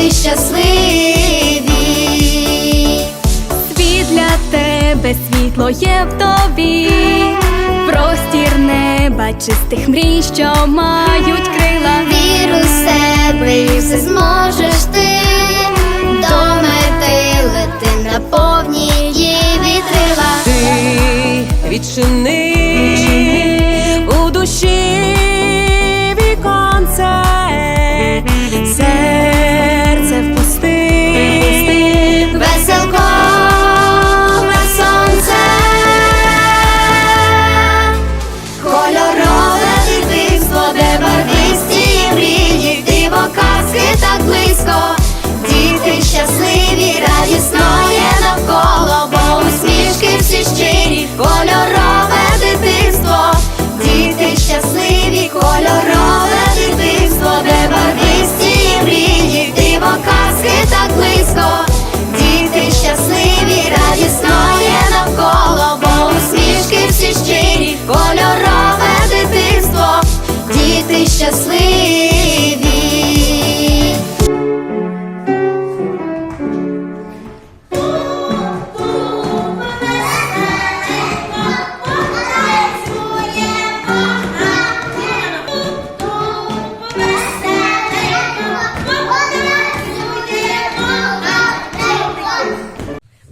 діти щасливі. світ для тебе, світло є в тобі, простір неба, чистих мрій, що мають крила. Вір у себе і все зможеш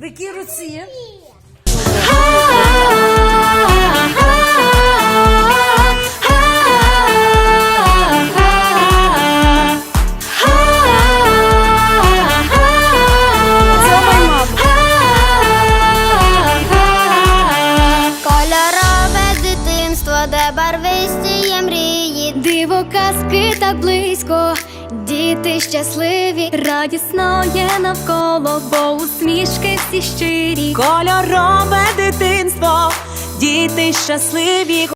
Які руці? Кольорове дитинство, де барвисті є мрії, диво казки так близько, діти щасливі. радісно є навколо, бо усмішки всі щирі, кольорове дитинство, діти щасливі.